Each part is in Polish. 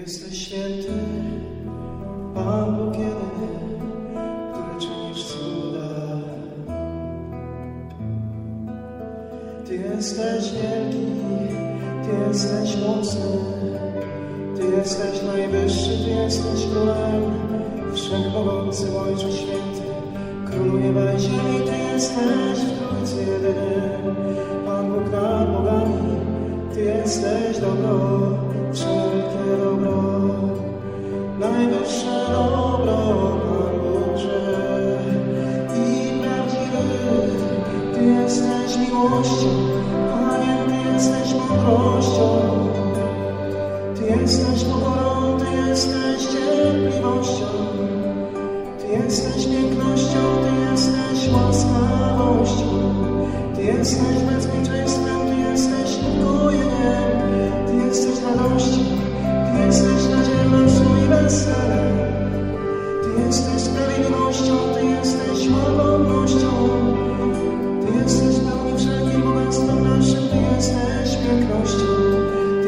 Jesteś święty, Pan Bóg jedyny, który czynisz cuda. Ty jesteś wielki, Ty jesteś mocny, Ty jesteś najwyższy, Ty jesteś królem, wszechmogący Ojcze Święty, Królu nieba i ziemi, Ty jesteś w Trójcy jedyny, Pan Bóg nad bogami, Ty jesteś dobro, miłością, Panie, Ty jesteś mądrością,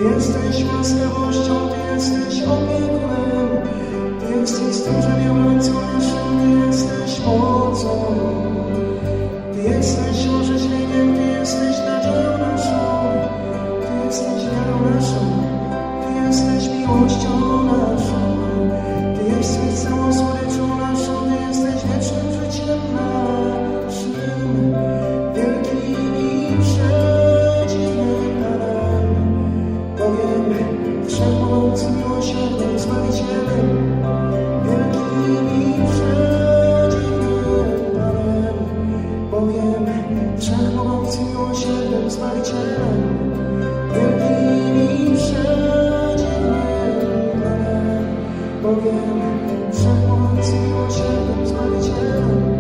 jesteś łaskawością, Ty jesteś opiekunem, Ty jesteś i naszym, Ty jesteś mocą, Ty jesteś Bogiem wszechmogącym miłosiernym Zbawicielem, wielkim i przedziwnym Bogiem wszechmogącym miłosiernym Zbawicielem.